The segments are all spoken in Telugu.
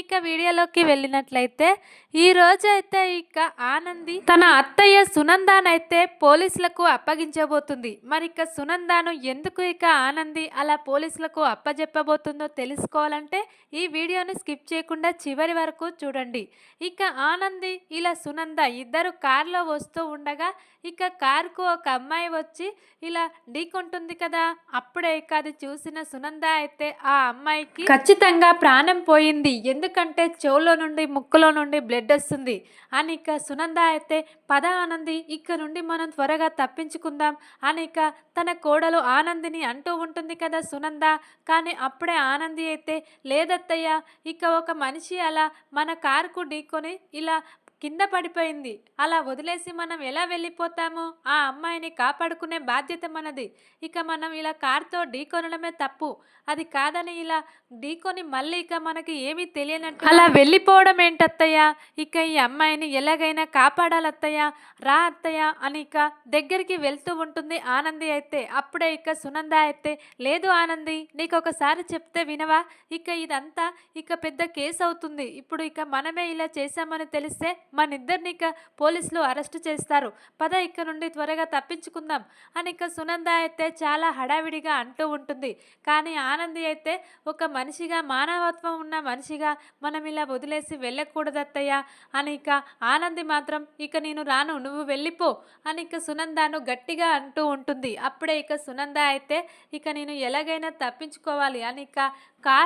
ఇక వీడియోలోకి వెళ్ళినట్లయితే ఈ రోజు అయితే ఇక ఆనంది తన అత్తయ్య సునందానైతే పోలీసులకు అప్పగించబోతుంది. మరి ఇక సునందాను ఎందుకు ఇక ఆనంది అలా పోలీసులకు అప్పజెప్పబోతుందో తెలుసుకోవాలంటే ఈ వీడియోని స్కిప్ చేయకుండా చివరి వరకు చూడండి. ఇక ఆనంది ఇలా సునంద ఇద్దరు కారులో వస్తూ ఉండగా ఇక కారుకు ఒక అమ్మాయి వచ్చి ఇలా ఢీకొంటుంది కదా అప్పుడే ఇక అది చూసిన సునంద అయితే ఆ అమ్మాయికి ఖచ్చితంగా ప్రాణం పోయింది. ఎందుకంటే చెవులో నుండి ముక్కులో నుండి బ్లడ్ వస్తుంది. అని ఇక సునంద అయితే పద ఆనంది ఇక్కడ నుండి మనం త్వరగా తప్పించుకుందాం. అని ఇక తన కోడలు ఆనందిని అంటూ ఉంటుంది కదా సునంద. కానీ అప్పుడే ఆనంది అయితే లేదత్తయ్య ఇక ఒక మనిషి అలా మన కారుకు ఢీకొని ఇలా కింద పడిపోయింది. అలా వదిలేసి మనం ఎలా వెళ్ళిపోతాము? ఆ అమ్మాయిని కాపాడుకునే బాధ్యత మనది. ఇక మనం ఇలా కార్తో ఢీకొనడమే తప్పు. అది కాదని ఇలా ఢీకొని మళ్ళీ ఇక మనకి ఏమీ తెలియనట్టు అలా వెళ్ళిపోవడం ఏంటత్తయ్య? ఇక ఈ అమ్మాయిని ఎలాగైనా కాపాడాలత్తయ్య? రా అత్తయ్య అని ఇక దగ్గరికి వెళ్తూ ఉంటుంది ఆనంది అయితే. అప్పుడే ఇక సునంద అయితే లేదు ఆనంది నీకు ఒకసారి చెప్తే వినవా? ఇక ఇదంతా ఇక పెద్ద కేసు అవుతుంది ఇప్పుడు ఇక మనమే ఇలా చేశామని తెలిస్తే మన ఇద్దరిని ఇక పోలీసులు అరెస్ట్ చేస్తారు. పద ఇక్క నుండి త్వరగా తప్పించుకుందాం అని ఇక సునంద అయితే చాలా హడావిడిగా అంటూ ఉంటుంది. కానీ ఆనంది అయితే ఒక మనిషిగా మానవత్వం ఉన్న మనిషిగా మనం ఇలా వదిలేసి వెళ్ళకూడదత్తయ్య అని ఇక ఆనంది మాత్రం ఇక నేను రాను నువ్వు వెళ్ళిపో అని ఇక సునందాను గట్టిగా అంటూ ఉంటుంది. అప్పుడే ఇక సునంద అయితే ఇక నేను ఎలాగైనా తప్పించుకోవాలి అని ఇక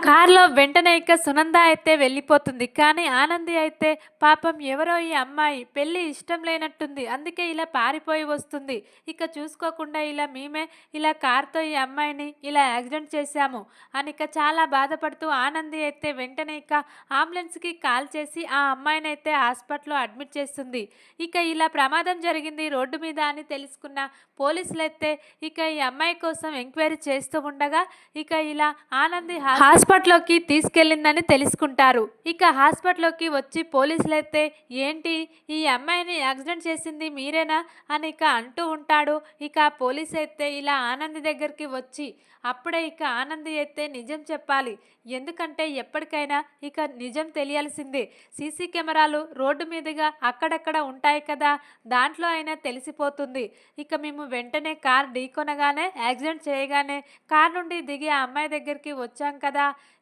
కార్లో వెంటనే ఇక సునంద అయితే వెళ్ళిపోతుంది. కానీ ఆనంది అయితే పాపం ఎవరో ఈ అమ్మాయి పెళ్ళి ఇష్టం లేనట్టుంది. అందుకే ఇలా పారిపోయి వస్తుంది. ఇక చూసుకోకుండా ఇలా మేమే ఇలా కార్తో ఈ అమ్మాయిని ఇలా యాక్సిడెంట్ చేశాము అని ఇక చాలా బాధపడుతూ ఆనంది అయితే వెంటనే ఇక అంబులెన్స్కి కాల్ చేసి ఆ అమ్మాయిని అయితే హాస్పిటల్లో అడ్మిట్ చేస్తుంది. ఇక ఇలా ప్రమాదం జరిగింది రోడ్డు మీద అని తెలుసుకున్న పోలీసులు అయితే ఇక ఈ అమ్మాయి కోసం ఎంక్వైరీ చేస్తూ ఉండగా ఇక ఇలా ఆనంది హా- హాస్పిటల్లోకి తీసుకెళ్ళిందని తెలుసుకుంటారు. ఇక హాస్పిటల్లోకి వచ్చి పోలీసులు అయితే ఏంటి? ఈ అమ్మాయిని యాక్సిడెంట్ చేసింది మీరేనా? అని ఇక అంటూ ఉంటాడు. ఇక పోలీస్ అయితే ఇలా ఆనంది దగ్గరికి వచ్చి అప్పుడే ఇక ఆనంది అయితే నిజం చెప్పాలి. ఎందుకంటే ఎప్పటికైనా ఇక నిజం తెలియాల్సిందే. సీసీ కెమెరాలు రోడ్డు మీదుగా అక్కడక్కడ ఉంటాయి కదా దాంట్లో అయినా తెలిసిపోతుంది. ఇక మేము వెంటనే కార్ ఢీకొనగానే యాక్సిడెంట్ చేయగానే కార్ నుండి దిగి ఆ అమ్మాయి దగ్గరికి వచ్చాం కదా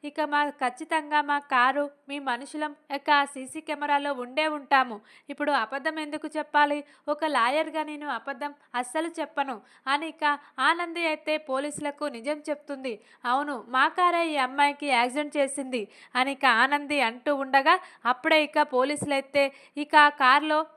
ఇక మా ఖచ్చితంగా మా కారు మీ మనుషులం యొక్క ఆ సీసీ కెమెరాలో ఉండే ఉంటాము. ఇప్పుడు అబద్ధం ఎందుకు చెప్పాలి? ఒక లాయర్గా నేను అబద్ధం అస్సలు చెప్పను. అని ఇక ఆనంది అయితే పోలీసులకు నిజం చెప్తుంది. అవును మా కారే ఈ అమ్మాయికి యాక్సిడెంట్ చేసింది అని ఇక ఆనంది అంటూ ఉండగా అప్పుడే ఇక పోలీసులు అయితే ఇక ఆ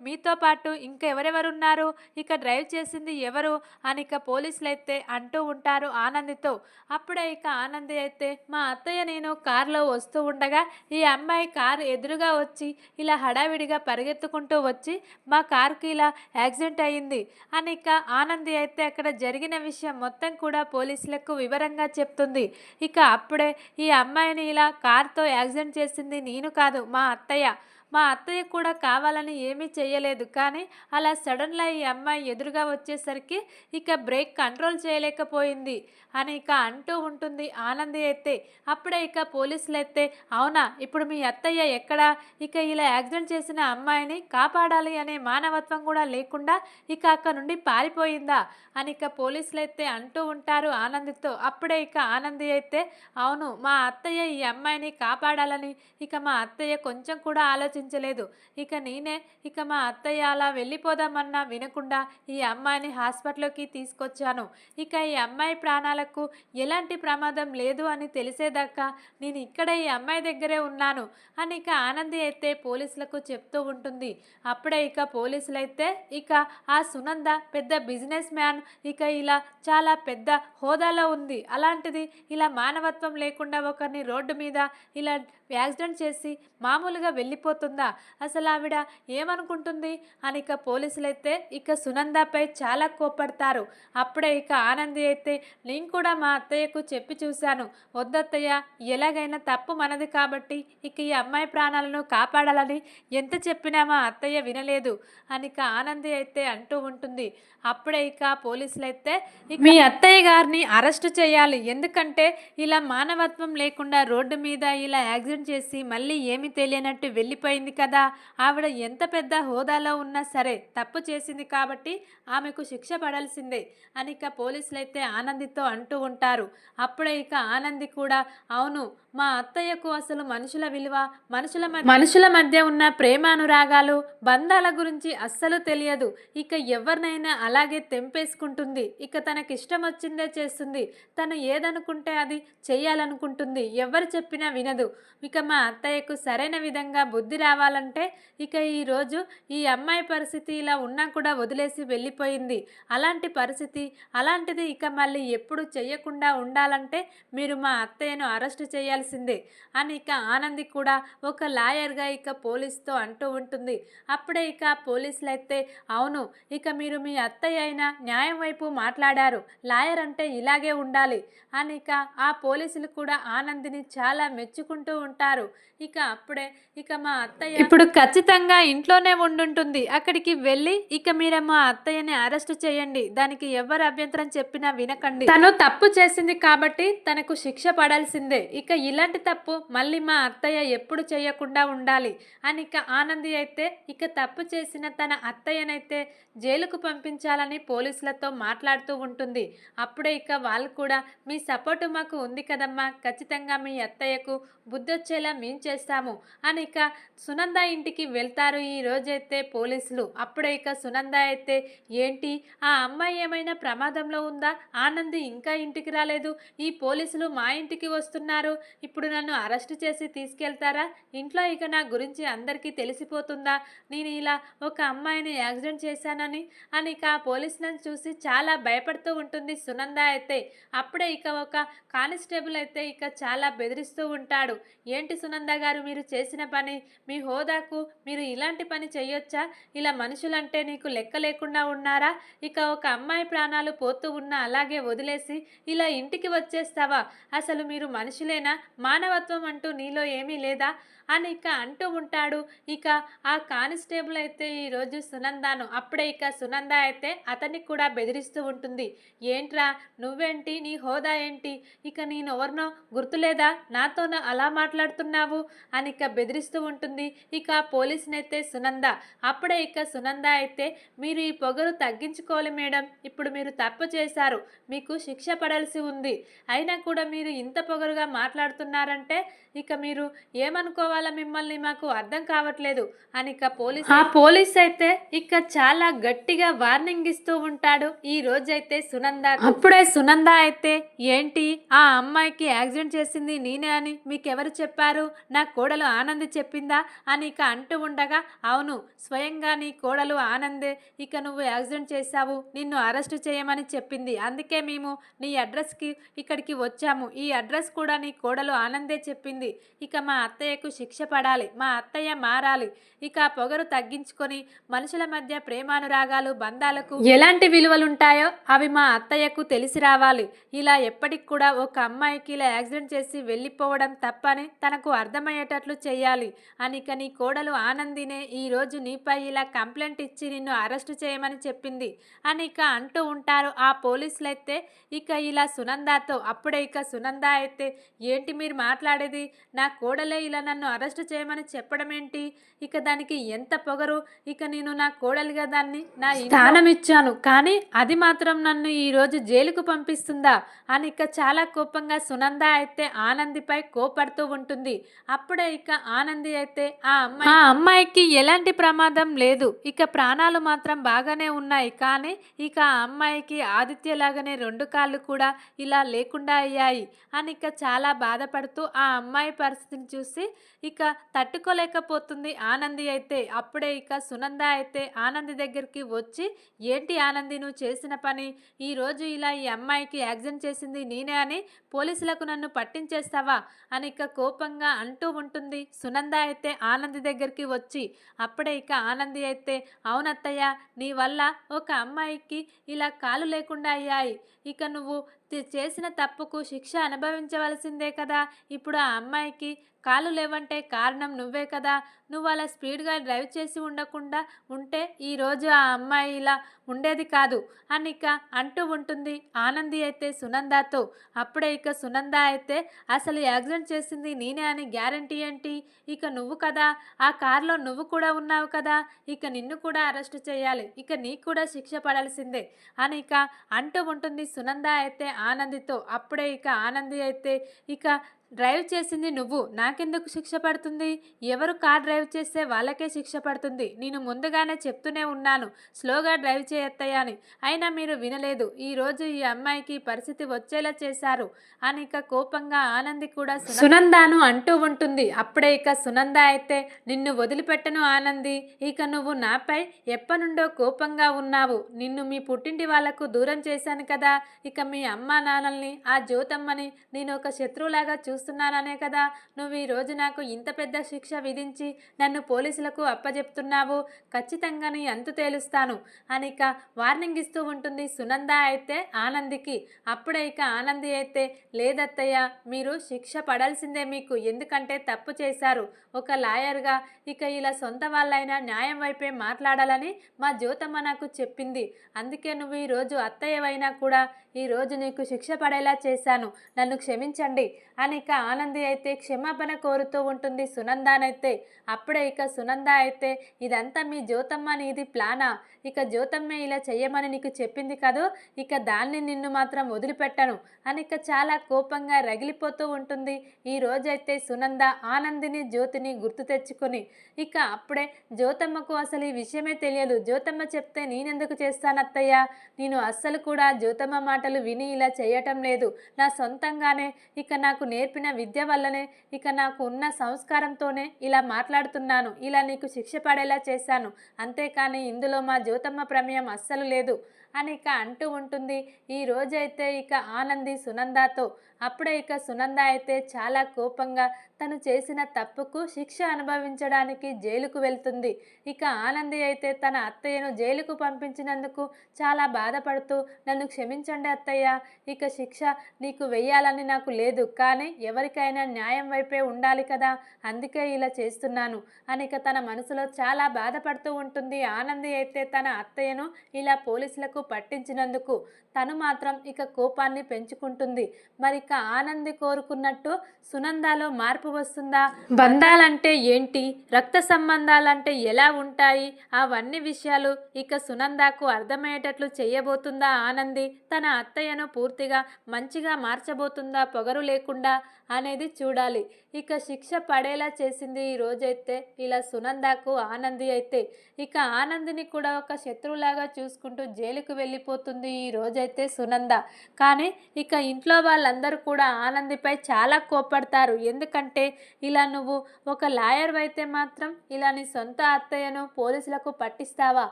మీతో పాటు ఇంకెవరెవరు ఉన్నారు ఇక డ్రైవ్ చేసింది ఎవరు? అని ఇక పోలీసులు అయితే అంటూ ఉంటారు ఆనందితో. అప్పుడే ఇక ఆనంది అయితే మా అత్తయ్య నేను కారులో వస్తూ ఉండగా ఈ అమ్మాయి కారు ఎదురుగా వచ్చి ఇలా హడావిడిగా పరిగెత్తుకుంటూ వచ్చి మా కారుకి ఇలా యాక్సిడెంట్ అయ్యింది అని ఇక ఆనంది అయితే అక్కడ జరిగిన విషయం మొత్తం కూడా పోలీసులకు వివరంగా చెప్తుంది. ఇక అప్పుడే ఈ అమ్మాయిని ఇలా కారుతో యాక్సిడెంట్ చేసింది నేను కాదు మా అత్తయ్య. మా అత్తయ్య కూడా కావాలని ఏమీ చేయలేదు కానీ అలా సడన్లా ఈ అమ్మాయి ఎదురుగా వచ్చేసరికి ఇక బ్రేక్ కంట్రోల్ చేయలేకపోయింది. అని ఇక అంటూ ఉంటుంది ఆనంది అయితే. అప్పుడే ఇక పోలీసులు అయితే అవునా ఇప్పుడు మీ అత్తయ్య ఎక్కడా? ఇక ఇలా యాక్సిడెంట్ చేసిన అమ్మాయిని కాపాడాలి అనే మానవత్వం కూడా లేకుండా ఇక అక్కడ నుండి పారిపోయిందా? అని ఇక పోలీసులు అయితే అంటూ ఉంటారు ఆనందితో. అప్పుడే ఇక ఆనంది అయితే అవును మా అత్తయ్య ఈ అమ్మాయిని కాపాడాలని ఇక మా అత్తయ్య కొంచెం కూడా ఆలోచించలేదు. ఇక నేనే ఇక మా అత్తయ్య అలా వెళ్ళిపోదామన్నా వినకుండా ఈ అమ్మాయిని హాస్పిటల్లోకి తీసుకొచ్చాను. ఇక ఈ అమ్మాయి ప్రాణాలకు ఎలాంటి ప్రమాదం లేదు అని తెలిసేదాకా నేను ఇక్కడ ఈ అమ్మాయి దగ్గరే ఉన్నాను అని ఇక ఆనంది అయితే పోలీసులకు చెప్తూ ఉంటుంది. అప్పుడే ఇక పోలీసులు అయితే ఇక ఆ సునంద పెద్ద బిజినెస్ మ్యాన్ ఇక ఇలా చాలా పెద్ద హోదాలో ఉంది. అలాంటిది ఇలా మానవత్వం లేకుండా ఒకరిని రోడ్డు మీద ఇలా యాక్సిడెంట్ చేసి మామూలుగా వెళ్ళిపోతుందా? అసలు ఆవిడ ఏమనుకుంటుంది? అని ఇక పోలీసులైతే ఇక సునందపై చాలా కోపడతారు అప్పుడే ఇక ఆనంది అయితే నేను కూడా మా అత్తయ్యకు చెప్పి చూశాను. వద్దత్తయ్య ఎలాగైనా తప్పు మనది కాబట్టి ఇక ఈ అమ్మాయి ప్రాణాలను కాపాడాలని ఎంత చెప్పినా మా అత్తయ్య వినలేదు అని ఇక ఆనంది అయితే అంటూ ఉంటుంది. అప్పుడే ఇక పోలీసులు అయితే మీ అత్తయ్య గారిని అరెస్ట్ చేయాలి. ఎందుకంటే ఇలా మానవత్వం లేకుండా రోడ్డు మీద ఇలా యాక్సిడెంట్ చేసి మళ్ళీ ఏమీ తెలియనట్టు వెళ్ళిపోయింది కదా. ఆవిడ ఎంత పెద్ద హోదాలో ఉన్నా సరే తప్పు చేసింది కాబట్టి ఆమెకు శిక్ష పడాల్సిందే అని ఇక పోలీసులు అయితే ఆనందితో అంటూ ఉంటారు. అప్పుడే ఇక ఆనంది కూడా అవును మా అత్తయ్యకు అసలు మనుషుల విలువ మనుషుల మనుషుల మధ్య ఉన్న ప్రేమానురాగాలు బంధాల గురించి అస్సలు తెలియదు. ఇక ఎవరినైనా అలాగే తెంపేసుకుంటుంది. ఇక తనకిష్టం వచ్చిందే చేస్తుంది. తను ఏదనుకుంటే అది చెయ్యాలనుకుంటుంది. ఎవరు చెప్పినా వినదు. ఇక మా అత్తయ్యకు సరైన విధంగా బుద్ధి రావాలంటే ఇక ఈరోజు ఈ అమ్మాయి పరిస్థితి ఇలా ఉన్నా కూడా వదిలేసి వెళ్ళిపోయింది. అలాంటి పరిస్థితి అలాంటిది ఇక మళ్ళీ ఎప్పుడు చెయ్యకుండా ఉండాలంటే మీరు మా అత్తయ్యను అరెస్ట్ చేయాల్సిందే అని ఇక ఆనంది కూడా ఒక లాయర్గా ఇక పోలీస్తో అంటూ ఉంటుంది. అప్పుడే ఇక పోలీసులు అయితే అవును ఇక మీరు మీ అత్తయ్య అయినా న్యాయం వైపు మాట్లాడారు లాయర్ అంటే ఇలాగే ఉండాలి అని ఇక ఆ పోలీసులు కూడా ఆనందిని చాలా మెచ్చుకుంటూ ఉంటారు Taro ఇక అప్పుడే ఇక మా అత్తయ్య ఇప్పుడు ఖచ్చితంగా ఇంట్లోనే ఉండుంటుంది. అక్కడికి వెళ్ళి ఇక మీరు మా అత్తయ్యని అరెస్ట్ చేయండి. దానికి ఎవరు అభ్యంతరం చెప్పినా వినకండి. తను తప్పు చేసింది కాబట్టి తనకు శిక్ష పడాల్సిందే. ఇక ఇలాంటి తప్పు మళ్ళీ మా అత్తయ్య ఎప్పుడు చేయకుండా ఉండాలి అని ఇక ఆనంది అయితే ఇక తప్పు చేసిన తన అత్తయ్యనైతే జైలుకు పంపించాలని పోలీసులతో మాట్లాడుతూ ఉంటుంది. అప్పుడే ఇక వాళ్ళు కూడా మీ సపోర్టు మాకు ఉంది కదమ్మా. ఖచ్చితంగా మీ అత్తయ్యకు బుద్ధొచ్చేలా మేం చేస్తాము. అని ఇక సునంద ఇంటికి వెళ్తారు ఈ రోజైతే పోలీసులు. అప్పుడే ఇక సునంద అయితే ఏంటి? ఆ అమ్మాయి ఏమైనా ప్రమాదంలో ఉందా? ఆనంది ఇంకా ఇంటికి రాలేదు. ఈ పోలీసులు మా ఇంటికి వస్తున్నారు. ఇప్పుడు నన్ను అరెస్ట్ చేసి తీసుకెళ్తారా? ఇంట్లో ఇక నా గురించి అందరికీ తెలిసిపోతుందా? నేను ఇలా ఒక అమ్మాయిని యాక్సిడెంట్ చేశానని? అని ఇక ఆ పోలీసులను చూసి చాలా భయపడుతూ ఉంటుంది సునంద అయితే. అప్పుడే ఇక ఒక కానిస్టేబుల్ అయితే ఇక చాలా బెదిరిస్తూ ఉంటాడు. ఏంటి సునంద గారు మీరు చేసిన పని మీ హోదాకు మీరు ఇలాంటి పని చేయొచ్చా? ఇలా మనుషులంటే నీకు లెక్క లేకుండా ఉన్నారా? ఇక ఒక అమ్మాయి ప్రాణాలు పోతూ ఉన్నా అలాగే వదిలేసి ఇలా ఇంటికి వచ్చేస్తావా? అసలు మీరు మనుషులేనా? మానవత్వం అంటూ నీలో ఏమీ లేదా? అని ఇక అంటూ ఉంటాడు. ఇక ఆ కానిస్టేబుల్ అయితే ఈరోజు సునందాను. అప్పుడే ఇక సునంద అయితే అతనికి కూడా బెదిరిస్తూ ఉంటుంది. ఏంట్రా? నువ్వేంటి? నీ హోదా ఏంటి? ఇక నేను ఎవరినో గుర్తులేదా? నాతో అలా మాట్లాడుతున్నావు? అని ఇక బెదిరిస్తూ ఉంటుంది. ఇక పోలీసునైతే సునంద. అప్పుడే ఇక సునంద అయితే మీరు ఈ పొగరు తగ్గించుకోవాలి మేడం. ఇప్పుడు మీరు తప్పు చేశారు. మీకు శిక్ష పడాల్సి ఉంది. అయినా కూడా మీరు ఇంత పొగరుగా మాట్లాడుతున్నారంటే ఇక మీరు ఏమనుకోవాలా మిమ్మల్ని? మాకు అర్థం కావట్లేదు అని ఇక పోలీస్ ఆ పోలీస్ అయితే ఇక చాలా గట్టిగా వార్నింగ్ ఇస్తూ ఉంటాడు. ఈ రోజైతే సునంద అప్పుడే సునంద అయితే ఏంటి? ఆ అమ్మాయికి యాక్సిడెంట్ చేసింది నేనే అని మీకెవరు చెప్పారు? నా కోడలు ఆనంది చెప్పిందా? అని ఇక అంటూ ఉండగా అవును స్వయంగా నీ కోడలు ఆనందే ఇక నువ్వు యాక్సిడెంట్ చేశావు నిన్ను అరెస్ట్ చేయమని చెప్పింది. అందుకే మేము నీ అడ్రస్కి ఇక్కడికి వచ్చాము. ఈ అడ్రస్ కూడా నీ కోడలు ఆనందే చెప్పింది. ఇక మా అత్తయ్యకు శిక్ష పడాలి మా అత్తయ్య మారాలి. ఇక పొగరు తగ్గించుకొని మనుషుల మధ్య ప్రేమానురాగాలు బంధాలకు ఎలాంటి విలువలుంటాయో అవి మా అత్తయ్యకు తెలిసి రావాలి. ఇలా ఎప్పటికి కూడా ఒక అమ్మాయికి ఇలా యాక్సిడెంట్ చేసి వెళ్ళిపోవడం తప్పని తనకు అర్థం అర్థమయ్యేటట్లు చేయాలి అనిక నీ కోడలు ఆనందినే ఈ రోజు నీపై ఇలా కంప్లైంట్ ఇచ్చి నిన్ను అరెస్ట్ చేయమని చెప్పింది. అని ఇక అంటూ ఉంటారు ఆ పోలీసులైతే ఇక ఇలా సునందాతో అప్పుడే ఇక సునంద అయితే ఏంటి మీరు మాట్లాడేది? నా కోడలే ఇలా నన్ను అరెస్ట్ చేయమని చెప్పడం ఏంటి? ఇక దానికి ఎంత పొగరు? ఇక నేను నా కోడలుగా దాన్ని నా స్థానం ఇచ్చాను కానీ అది మాత్రం నన్ను ఈరోజు జైలుకు పంపిస్తుందా? అని ఇక చాలా కోపంగా సునంద అయితే ఆనందిపై కోపడుతూ ఉంటుంది. అప్పుడే ఇక ఆనంది అయితే ఆ అమ్మాయి ఆ అమ్మాయికి ఎలాంటి ప్రమాదం లేదు. ఇక ప్రాణాలు మాత్రం బాగానే ఉన్నాయి. కానీ ఇక ఆ అమ్మాయికి ఆదిత్య లాగానే రెండు కాళ్ళు కూడా ఇలా లేకుండా అయ్యాయి అని ఇక చాలా బాధపడుతూ ఆ అమ్మాయి పరిస్థితిని చూసి ఇక తట్టుకోలేకపోతుంది ఆనంది అయితే. అప్పుడే ఇక సునంద అయితే ఆనంది దగ్గరికి వచ్చి ఏంటి ఆనంది నువ్వు చేసిన పని? ఈరోజు ఇలా ఈ అమ్మాయికి యాక్సిడెంట్ చేసింది నేనే అని పోలీసులకు నన్ను పట్టించేస్తావా? అని ఇక కోపంగా అంటూ అంటూ ఉంటుంది. సునంద అయితే ఆనంది దగ్గరికి వచ్చి అప్పుడే ఇక ఆనంది అయితే అవునత్తయ్య నీ వల్ల ఒక అమ్మాయికి ఇలా కాలు లేకుండా అయ్యాయి. ఇక నువ్వు చేసిన తప్పుకు శిక్ష అనుభవించవలసిందే కదా. ఇప్పుడు ఆ అమ్మాయికి కాలు లేవంటే కారణం నువ్వే కదా. నువ్వు అలా స్పీడ్గా డ్రైవ్ చేసి ఉండకుండా ఉంటే ఈరోజు ఆ అమ్మాయి ఇలా ఉండేది కాదు అని ఇక అంటూ ఉంటుంది. ఆనంది అయితే సునందాతో. అప్పుడే ఇక సునంద అయితే అసలు యాక్సిడెంట్ చేసింది నేనే అని గ్యారంటీ ఏంటి? ఇక నువ్వు కదా. ఆ కారులో నువ్వు కూడా ఉన్నావు కదా. ఇక నిన్ను కూడా అరెస్ట్ చేయాలి. ఇక నీకు కూడా శిక్ష పడాల్సిందే అని ఇక అంటూ ఉంటుంది సునంద అయితే ఆనందితో అప్పుడే ఇక ఆనంది అయితే ఇక డ్రైవ్ చేసింది నువ్వు. నాకెందుకు శిక్ష పడుతుంది? ఎవరు కార్ డ్రైవ్ చేస్తే వాళ్ళకే శిక్ష పడుతుంది. నేను ముందుగానే చెప్తూనే ఉన్నాను. స్లోగా డ్రైవ్ చేయత్తయ్యా అని. అయినా మీరు వినలేదు. ఈరోజు ఈ అమ్మాయికి పరిస్థితి వచ్చేలా చేశారు. అని ఇక కోపంగా ఆనంది కూడా సునందాను అంటూ ఉంటుంది. అప్పుడే ఇక సునంద అయితే నిన్ను వదిలిపెట్టను ఆనంది. ఇక నువ్వు నాపై ఎప్పనుండో కోపంగా ఉన్నావు. నిన్ను మీ పుట్టింటి వాళ్ళకు దూరం చేశాను కదా. ఇక మీ అమ్మా నాన్నల్ని ఆ జ్యోతమ్మని నేను ఒక శత్రువులాగా చూ చూస్తున్నాననే కదా. నువ్వు ఈ రోజు నాకు ఇంత పెద్ద శిక్ష విధించి నన్ను పోలీసులకు అప్పజెప్తున్నావు. ఖచ్చితంగా నీ అంతు తేలుస్తాను. అని ఇక వార్నింగ్ ఇస్తూ ఉంటుంది సునంద అయితే ఆనందికి. అప్పుడే ఇక ఆనంది అయితే లేదత్తయ్య మీరు శిక్ష పడాల్సిందే మీకు. ఎందుకంటే తప్పు చేశారు. ఒక లాయర్గా ఇక ఇలా సొంత వాళ్ళైనా న్యాయం వైపే మాట్లాడాలని మా జ్యోతమ్మ నాకు చెప్పింది. అందుకే నువ్వు ఈరోజు అత్తయ్యవైనా కూడా ఈరోజు నీకు శిక్ష పడేలా చేశాను. నన్ను క్షమించండి. అని ఇక ఆనంది అయితే క్షమాపణ కోరుతూ ఉంటుంది సునందానైతే. అప్పుడే ఇక సునంద అయితే ఇదంతా మీ జ్యోతమ్మ నీది ప్లానా? ఇక జ్యోతమ్మే ఇలా చెయ్యమని నీకు చెప్పింది కదూ? ఇక దాన్ని నిన్ను మాత్రం వదిలిపెట్టను. అని ఇక చాలా కోపంగా రగిలిపోతూ ఉంటుంది. ఈ రోజైతే సునంద ఆనందిని జ్యోతిని గుర్తు తెచ్చుకొని ఇక అప్పుడే జ్యోతమ్మకు అసలు ఈ విషయమే తెలియదు. జ్యోతమ్మ చెప్తే నేనెందుకు చేస్తానత్తయ్యా? నేను అస్సలు కూడా జ్యోతమ్మ మాట మాటలు విని ఇలా చేయటం లేదు. నా సొంతంగానే ఇక నాకు నేర్పిన విద్య వల్లనే ఇక నాకు ఉన్న సంస్కారంతోనే ఇలా మాట్లాడుతున్నాను. ఇలా నీకు శిక్ష పడేలా చేశాను. అంతేకాని ఇందులో మా జ్యోతమ్మ ప్రమేయం అస్సలు లేదు. అని ఇక అంటూ ఉంటుంది. ఈ రోజైతే ఇక ఆనంది సునందాతో. అప్పుడే ఇక సునంద అయితే చాలా కోపంగా తను చేసిన తప్పుకు శిక్ష అనుభవించడానికి జైలుకు వెళ్తుంది. ఇక ఆనంది అయితే తన అత్తయ్యను జైలుకు పంపించినందుకు చాలా బాధపడుతూ నన్ను క్షమించండి అత్తయ్య ఇక శిక్ష నీకు వెయ్యాలని నాకు లేదు కానీ ఎవరికైనా న్యాయం వైపే ఉండాలి కదా అందుకే ఇలా చేస్తున్నాను అని ఇక తన మనసులో చాలా బాధపడుతూ ఉంటుంది. ఆనంది అయితే తన అత్తయ్యను ఇలా పోలీసులకు పట్టించినందుకు తను మాత్రం ఇక కోపాన్ని పెంచుకుంటుంది. మరి ఇక ఆనంది కోరుకున్నట్టు సునందాలో మార్పు వస్తుందా? బంధాలంటే ఏంటి? రక్త సంబంధాలంటే ఎలా ఉంటాయి? అవన్నీ విషయాలు ఇక సునందాకు అర్థమయ్యేటట్లు చేయబోతుందా ఆనంది? తన అత్తయ్యను పూర్తిగా మంచిగా మార్చబోతుందా? పొగరు లేకుండా అనేది చూడాలి. ఇక శిక్ష పడేలా చేసింది ఈ రోజైతే ఇలా సునందాకు ఆనంది అయితే ఇక ఆనందిని కూడా ఒక శత్రువులాగా చూసుకుంటూ జైలుకు వెళ్ళిపోతుంది ఈ రోజైతే సునంద. కానీ ఇక ఇంట్లో వాళ్ళందరూ కూడా ఆనందిపై చాలా కోపడతారు ఎందుకంటే ఇలా నువ్వు ఒక లాయర్ అయితే మాత్రం ఇలా నీ సొంత అత్తయ్యను పోలీసులకు పట్టిస్తావా?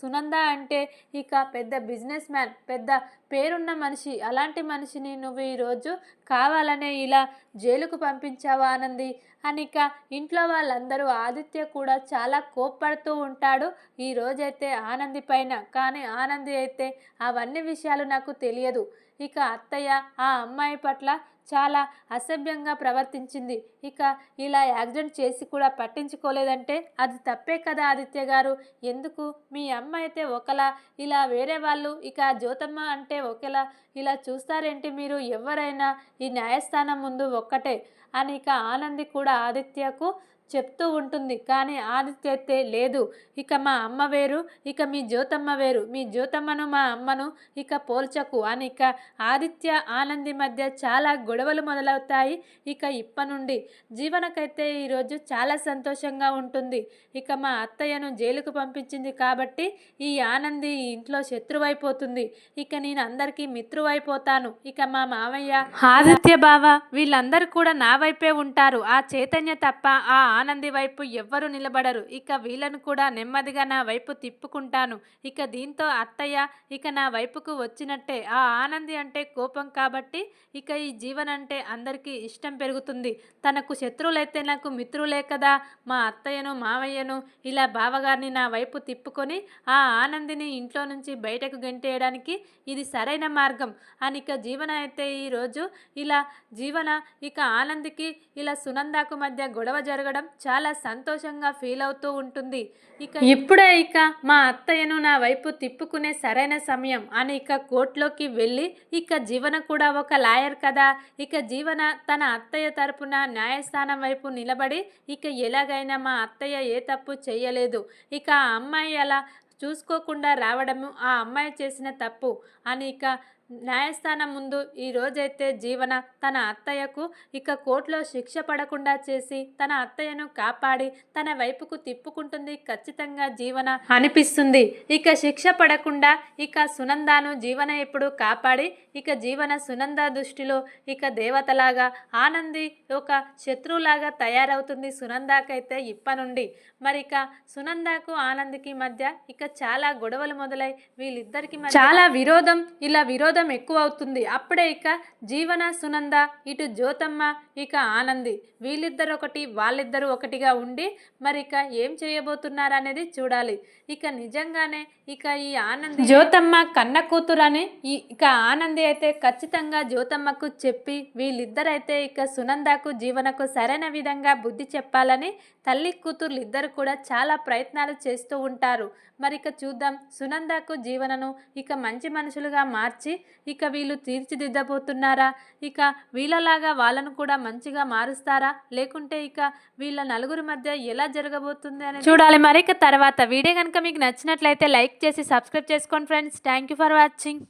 సునంద అంటే ఇక పెద్ద బిజినెస్ మ్యాన్ పెద్ద పేరున్న మనిషి. అలాంటి మనిషిని నువ్వు ఈరోజు కావాలనే ఇలా జైలుకు పంపించావా ఆనంది? అని ఇక ఇంట్లో వాళ్ళందరూ ఆదిత్య కూడా చాలా కోప్పడుతూ ఉంటాడు. ఈ రోజైతే ఆనంది పైన. కానీ ఆనంది అయితే అవన్నీ విషయాలు నాకు తెలియదు. ఇక అత్తయ్య ఆ అమ్మాయి పట్ల చాలా అసభ్యంగా ప్రవర్తించింది. ఇక ఇలా యాక్సిడెంట్ చేసి కూడా పట్టించుకోలేదంటే అది తప్పే కదా ఆదిత్య గారు? ఎందుకు? మీ అమ్మ అయితే ఒకలా ఇలా వేరే వాళ్ళు ఇక జ్యోతమ్మ అంటే ఒకేలా ఇలా చూస్తారేంటి మీరు? ఎవరైనా ఈ న్యాయస్థానం ముందు ఒక్కటే అని ఇక ఆనంది కూడా ఆదిత్యకు చెప్తూ ఉంటుంది. కానీ ఆదిత్య అయితే లేదు. ఇక మా అమ్మ వేరు ఇక మీ జ్యోతమ్మ వేరు. మీ జ్యోతమ్మను మా అమ్మను ఇక పోల్చకు అని ఇక ఆదిత్య ఆనంది మధ్య చాలా గొడవలు మొదలవుతాయి ఇక ఇప్ప నుండి జీవనకైతే ఈరోజు చాలా సంతోషంగా ఉంటుంది. ఇక మా అత్తయ్యను జైలుకు పంపించింది కాబట్టి ఈ ఆనంది ఈ ఇంట్లో శత్రువైపోతుంది. ఇక నేను అందరికీ మిత్రువైపోతాను. ఇక మా మామయ్య ఆదిత్య బావ వీళ్ళందరూ కూడా నా వైపే ఉంటారు. ఆ చైతన్య తప్ప ఆ ఆనంది వైపు ఎవ్వరూ నిలబడరు. ఇక వీళ్ళను కూడా నెమ్మదిగా నా వైపు తిప్పుకుంటాను. ఇక దీంతో అత్తయ్య ఇక నా వైపుకు వచ్చినట్టే. ఆ ఆనంది అంటే కోపం కాబట్టి ఇక ఈ జీవన్ అంటే అందరికీ ఇష్టం పెరుగుతుంది. తనకు శత్రువులైతే నాకు మిత్రులే కదా. మా అత్తయ్యను మావయ్యను ఇలా బావగారిని నా వైపు తిప్పుకొని ఆ ఆనందిని ఇంట్లో నుంచి బయటకు గెంటేయడానికి ఇది సరైన మార్గం. అని ఇక జీవన అయితే ఈరోజు ఇలా జీవన ఇక ఆనందికి ఇలా సునందాకు మధ్య గొడవ జరగడం చాలా సంతోషంగా ఫీల్ అవుతూ ఉంటుంది. ఇక ఇప్పుడే ఇక మా అత్తయ్యను నా వైపు తిప్పుకునే సరైన సమయం అని ఇక కోర్టులోకి వెళ్ళి ఇక జీవన కూడా ఒక లాయర్ కదా. ఇక జీవన తన అత్తయ్య తరపున న్యాయస్థానం వైపు నిలబడి ఇక ఎలాగైనా మా అత్తయ్య ఏ తప్పు చేయలేదు. ఇక ఆ అమ్మాయి అలా చూసుకోకుండా రావడము ఆ అమ్మాయి చేసిన తప్పు అని ఇక న్యాయస్థానం ముందు ఈ రోజైతే జీవన తన అత్తయ్యకు ఇక కోర్టులో శిక్ష పడకుండా చేసి తన అత్తయ్యను కాపాడి తన వైపుకు తిప్పుకుంటుంది ఖచ్చితంగా జీవన అనిపిస్తుంది. ఇక శిక్ష పడకుండా ఇక సునందాను జీవన ఎప్పుడు కాపాడి ఇక జీవన సునంద దృష్టిలో ఇక దేవతలాగా ఆనంది ఒక శత్రువులాగా తయారవుతుంది సునందాకైతే ఇప్పనుండి మరి ఇక సునందాకు ఆనందికి మధ్య ఇక చాలా గొడవలు మొదలై వీళ్ళిద్దరికి చాలా విరోధం ఇలా విరోధం ఎక్కువ అవుతుంది అప్పుడే ఇక జీవన సునంద ఇటు జ్యోతమ్మ ఇక ఆనంది. వీళ్ళిద్దరు ఒకటి వాళ్ళిద్దరూ ఒకటిగా ఉండి మరి ఇక ఏం చేయబోతున్నారు అనేది చూడాలి. ఇక నిజంగానే ఇక ఈ ఆనంది జ్యోతమ్మ కన్న కూతురని ఇక ఆనంది అయితే ఖచ్చితంగా జ్యోతమ్మకు చెప్పి వీళ్ళిద్దరైతే ఇక సునందకు జీవనకు సరైన విధంగా బుద్ధి చెప్పాలని తల్లి కూతుర్లు ఇద్దరు కూడా చాలా ప్రయత్నాలు చేస్తూ ఉంటారు. మరి ఇక చూద్దాం. సునందకు జీవనను ఇక మంచి మనుషులుగా మార్చి ఇక వీళ్ళు తీర్చిదిద్దబోతున్నారా? ఇక వీళ్ళలాగా వాళ్ళను కూడా మంచిగా మారుస్తారా? లేకుంటే ఇక వీళ్ళ నలుగురి మధ్య ఎలా జరగబోతుంది అని చూడాలి మరి ఇక తర్వాత. వీడియో కనుక మీకు నచ్చినట్లయితే లైక్ చేసి సబ్స్క్రైబ్ చేసుకోండి friends. Thank you for watching.